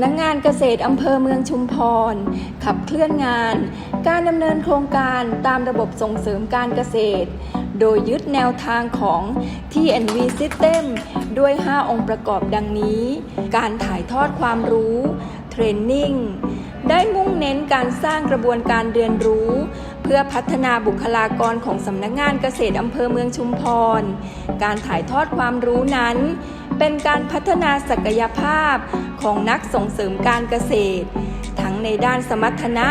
ำนักงานเกษตรอำเภอเมืองชุมพร ขับเคลื่อนงาน การดำเนินโครงการตามระบบส่งเสริมการเกษตร โดยยึดแนวทางของ TNV System ด้วย 5 องค์ประกอบดังนี้ การถ่ายทอดความรู้เทรนนิ่งได้มุ่งเน้นการสร้างกระบวนการเรียนรู้ เพื่อพัฒนาบุคลากรของสำนักงานเกษตรอำเภอเมืองชุมพร การถ่ายทอดความรู้นั้น เป็นการพัฒนาศักยภาพของนักส่งเสริมการเกษตร ทั้งในด้านสมรรถนะ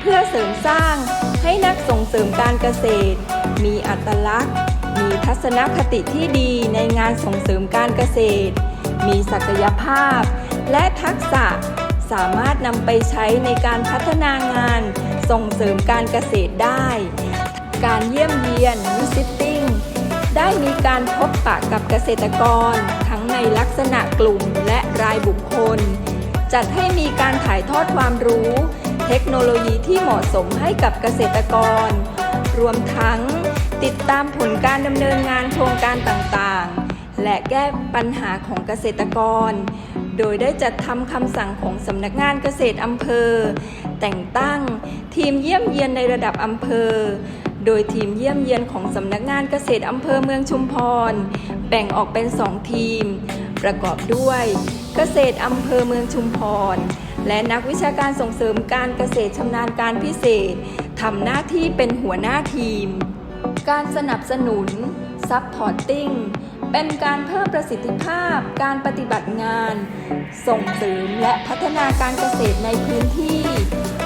เพื่อเสริมสร้างให้นักส่งเสริมการเกษตร มีอัตลักษณ์ มีทัศนคติที่ดีในงานส่งเสริมการเกษตร มีศักยภาพ และทักษะสามารถนำไปใช้ในการพัฒนางานส่งเสริมการเกษตรได้ การเยี่ยมเยียน visiting ได้มีการพบปะกับเกษตรกร ในลักษณะกลุ่มและรายบุคคล จัดให้มีการถ่ายทอดความรู้ เทคโนโลยีที่เหมาะสมให้กับเกษตรกร รวมทั้งติดตามผลการดำเนินงานโครงการต่างๆ และแก้ปัญหาของเกษตรกร โดยได้จัดทำคำสั่งของสำนักงานเกษตรอำเภอ แต่งตั้งทีมเยี่ยมเยียนในระดับอำเภอ โดยทีมเยี่ยมเยียนของสำนักงานเกษตรอำเภอเมืองชุมพร แบ่งออกเป็น2ทีม ประกอบด้วยเกษตรอำเภอเมืองชุมพร และนักวิชาการส่งเสริมการเกษตรชำนาญการพิเศษทำหน้าที่เป็นหัวหน้าทีม การสนับสนุน Supporting เป็นการเพิ่มประสิทธิภาพการปฏิบัติงาน ส่งเสริมและพัฒนาการเกษตรในพื้นที่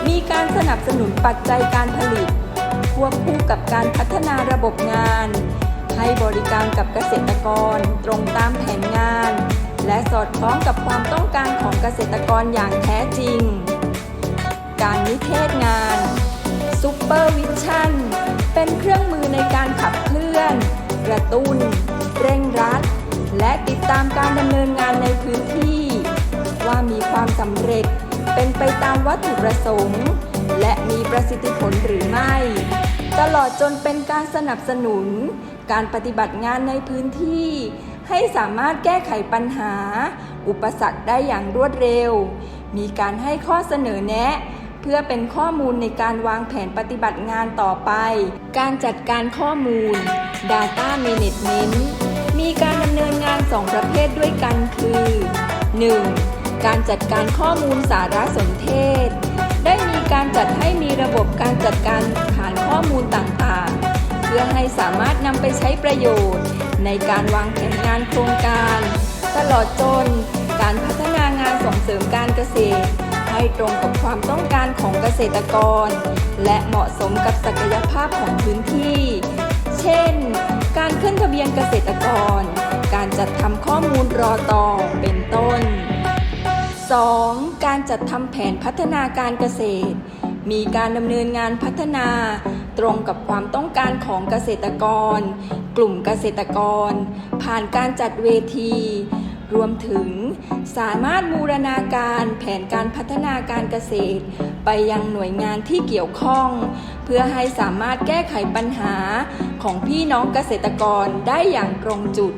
มีการสนับสนุนปัจจัยการผลิต ควบคู่กับการพัฒนาระบบงาน ให้บริการกับเกษตรกรตรงตามแผนงาน และสอดคล้องกับความต้องการของเกษตรกรอย่างแท้จริง การนิเทศงานซูเปอร์วิชั่นเป็นเครื่องมือในการขับเคลื่อน กระตุ้น เร่งรัด และติดตามการดำเนินงานในพื้นที่ ว่ามีความสำเร็จเป็นไปตามวัตถุประสงค์ และมีประสิทธิผลหรือไม่ ตลอดจนเป็นการสนับสนุน การปฏิบัติงานในพื้นที่ ให้สามารถแก้ไขปัญหา อุปสรรคได้อย่างรวดเร็ว มีการให้ข้อเสนอแนะเพื่อเป็นข้อมูลในการวางแผนปฏิบัติงานต่อไป การจัดการข้อมูล Data Management มีการดำเนินงาน 2 ประเภทด้วยกันคือ 1. การจัดการข้อมูลสารสนเทศ ระบบการจัดการฐานข้อมูลต่างๆ เพื่อให้สามารถนำไปใช้ประโยชน์ ในการวางแผนงานโครงการ ตลอดจนการพัฒนางานส่งเสริมการเกษตร ให้ตรงกับความต้องการของเกษตรกร และเหมาะสมกับศักยภาพของพื้นที่ เช่น การขึ้นทะเบียนเกษตรกร การจัดทำข้อมูลรอต่อเป็นต้น 2. การจัดทำแผนพัฒนาการเกษตร มีการดำเนินงานพัฒนา ตรงกับความต้องการของเกษตรกร กลุ่มเกษตรกร ผ่านการจัดเวที รวมถึงสามารถบูรณาการแผนการพัฒนาการเกษตร ไปยังหน่วยงานที่เกี่ยวข้อง เพื่อให้สามารถแก้ไขปัญหาของพี่น้องเกษตรกรได้อย่างตรงจุด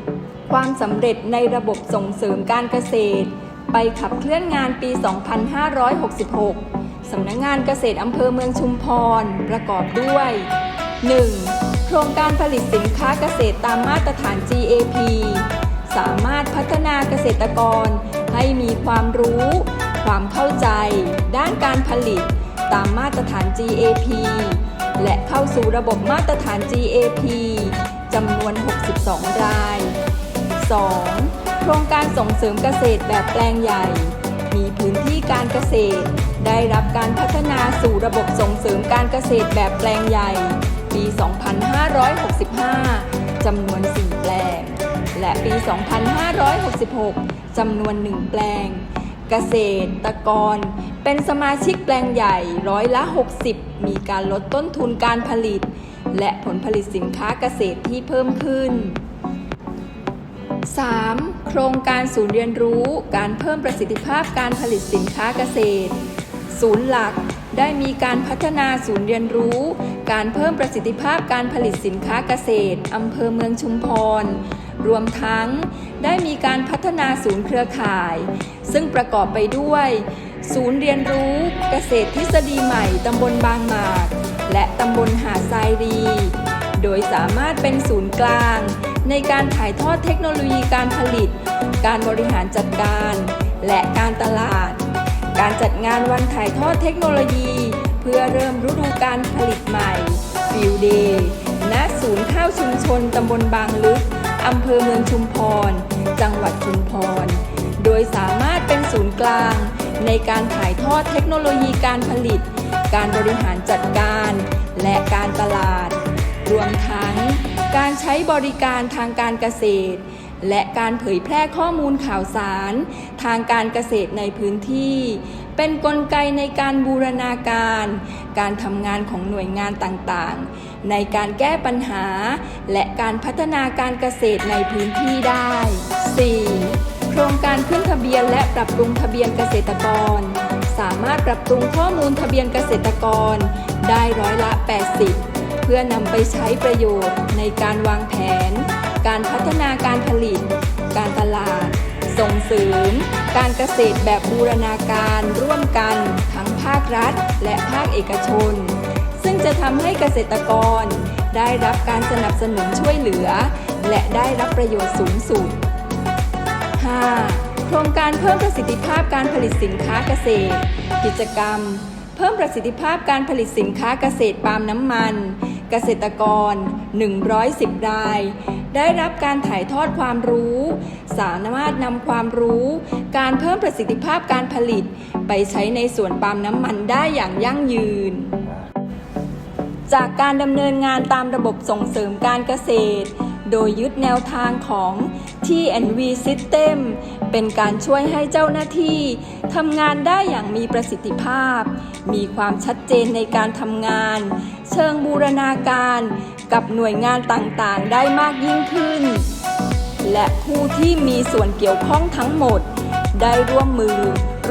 ความสำเร็จในระบบส่งเสริมการเกษตร ไปขับเคลื่อนงานปี 2566 สำนักงานเกษตรอำเภอเมืองชุมพร ประกอบด้วย 1. โครงการผลิตสินค้าเกษตรตามมาตรฐาน GAP สามารถพัฒนาเกษตรกรให้มีความรู้ ความเข้าใจ ด้านการผลิตตามมาตรฐาน GAP และเข้าสู่ระบบมาตรฐาน GAP จำนวน 62 ราย 2. โครงการส่งเสริมเกษตรแบบแปลงใหญ่ มีพื้นที่การเกษตร ได้รับการพัฒนาสู่ระบบส่งเสริมการเกษตรแบบแปลงใหญ่ ปี 2565 จำนวน 4 แปลง และปี 2566 จำนวน 1 แปลง เกษตรกร เป็นสมาชิกแปลงใหญ่ร้อยละ 60 มีการลดต้นทุนการผลิต และผลผลิตสินค้าเกษตรที่เพิ่มขึ้น 3. โครงการศูนย์เรียนรู้ การเพิ่มประสิทธิภาพการผลิตสินค้าเกษตร ศูนย์หลัก ได้มีการพัฒนาศูนย์เรียนรู้ การเพิ่มประสิทธิภาพการผลิตสินค้าเกษตรอำเภอเมืองชุมพร รวมทั้งได้มีการพัฒนาศูนย์เครือข่าย ซึ่งประกอบไปด้วย ศูนย์เรียนรู้เกษตรทฤษฎีใหม่ตำบลบางหมาก และตำบลหาดทรายรี โดยสามารถเป็นศูนย์กลาง ในการถ่ายทอดเทคโนโลยีการผลิต การบริหารจัดการ และการตลาด การจัดงานวันถ่ายทอดเทคโนโลยี เพื่อเริ่มฤดูการผลิตใหม่ฟิลเดย์ณศูนย์ข้าวชุมชนตำบลบางลึกอำเภอเมืองชุมพร จังหวัดชุมพร โดยสามารถเป็นศูนย์กลาง ในการถ่ายทอดเทคโนโลยีการผลิต การบริหารจัดการ และการตลาด รวมทั้งการใช้บริการทางการเกษตร และการเผยแพร่ข้อมูลข่าวสาร ทางการเกษตรในพื้นที่ เป็นนกลไกในการบูรณาการ การทำงานของหน่วยงานต่างๆ ในการแก้ปัญหา และการพัฒนาการเกษตรในพื้นที่ได้ 4. โครงการขึ้นทะเบียนและปรับปรุงทะเบียนเกษตรกร สามารถปรับปรุงข้อมูลทะเบียนเกษตรกร ได้ร้อยละ 80 เพื่อนำไปใช้ประโยชน์ในการวางแผน การพัฒนาการผลิต การตลาด ส่งเสริม การเกษตรแบบบูรณาการร่วมกันทั้งภาครัฐ และภาคเอกชน ซึ่งจะทำให้เกษตรกร ได้รับการสนับสนุนช่วยเหลือ และได้รับประโยชน์สูงสุด 5. โครงการเพิ่มประสิทธิภาพการผลิตสินค้าเกษตร กิจกรรม เพิ่มประสิทธิภาพการผลิตสินค้าเกษตรปาล์มน้ำมัน เกษตรกร 110 ราย ได้รับการถ่ายทอดความรู้ สามารถนำความรู้ การเพิ่มประสิทธิภาพการผลิต ไปใช้ในส่วนปาล์มน้ำมันได้อย่างยั่งยืน จากการดำเนินงานตามระบบส่งเสริมการเกษตร โดยยึดแนวทางของ T&V System เป็นการช่วยให้เจ้าหน้าที่ทำงานได้อย่างมีประสิทธิภาพ มีความชัดเจนในการทำงาน เชิงบูรณาการ กับหน่วยงานต่างๆ ได้มากยิ่งขึ้น และผู้ที่มีส่วนเกี่ยวข้องทั้งหมด ได้ร่วมมือ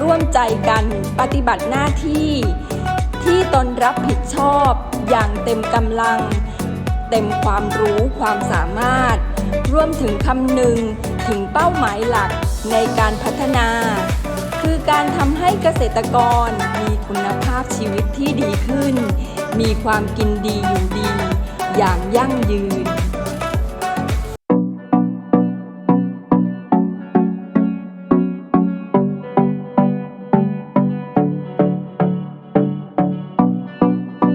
ร่วมใจกันปฏิบัติหน้าที่ ที่ตนรับผิดชอบอย่างเต็มกำลัง เต็มความรู้ความสามารถ รวมถึงคำนึงถึงเป้าหมายหลักในการพัฒนา คือการทำให้เกษตรกรมีคุณภาพชีวิตที่ดีขึ้น มีความกินดีอยู่ดี อย่างยั่งยืน